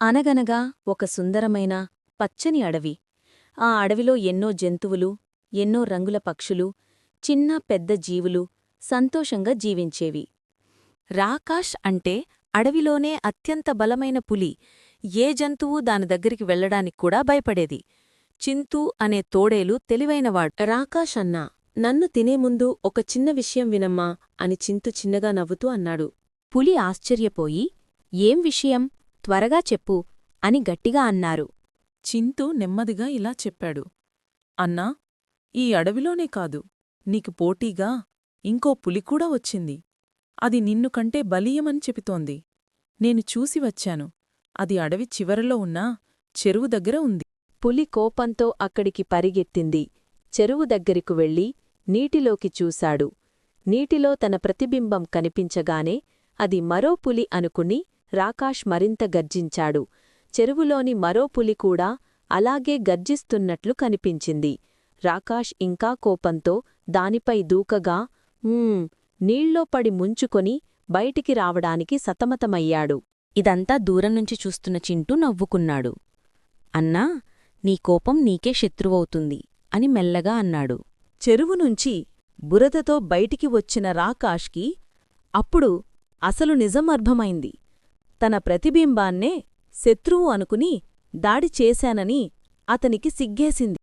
అనగనగా ఒక సుందరమైన పచ్చని అడవి. ఆ అడవిలో ఎన్నో జంతువులు ఎన్నో రంగుల పక్షులు చిన్న పెద్ద జీవులు సంతోషంగా జీవించేవి. రాకాష్ అంటే అడవిలోనే అత్యంత బలమైన పులి. ఏ జంతువు దాని దగ్గరికి వెళ్ళడానికి కూడా భయపడేది. చింతూ అనే తోడేలు తెలివైనవాడు. రాకాష్ అన్నా నన్ను తినే ముందు ఒక చిన్న విషయం వినమ్మా అని చింతు చిన్నగా నవ్వుతూ అన్నాడు. పులి ఆశ్చర్యపోయి ఏం విషయం? త్వరగా చెప్పు అని గట్టిగా అన్నారు. చింతూ నెమ్మదిగా ఇలా చెప్పాడు. అన్నా ఈ అడవిలోనే కాదు నీకు పోటీగా ఇంకో పులికూడా వచ్చింది. అది నిన్ను కంటే బలీయమని చెబుతోంది. నేను చూసి వచ్చాను. అది అడవి చివరలో ఉన్న చెరువు దగ్గర ఉంది. పులి కోపంతో అక్కడికి పరిగెత్తింది. చెరువు దగ్గరకు వెళ్ళి నీటిలోకి చూశాడు. నీటిలో తన ప్రతిబింబం కనిపించగానే అది మరో పులి అనుకుని రాకాష్ మరింత గర్జించాడు. చెరువులోని మరో పులి కూడా అలాగే గర్జిస్తున్నట్లు కనిపించింది. రాకాష్ ఇంకా కోపంతో దానిపై దూకగా నీళ్ళో నీళ్ళో పడి ముంచుకొని బయటికి రావడానికి సతమతమయ్యాడు. ఇదంతా దూరం నుంచి చూస్తున్న చింటూ నవ్వుకున్నాడు. అన్నా నీ కోపం నీకే శత్రువవుతుంది అని మెల్లగా అన్నాడు. చెరువు నుంచి బురదతో బయటికి వచ్చిన రాకాష్కి అప్పుడు అసలు నిజం అర్థమైంది. తన ప్రతిబింబాన్నే శత్రువు అనుకుని దాడి చేశానని అతనికి సిగ్గేసింది.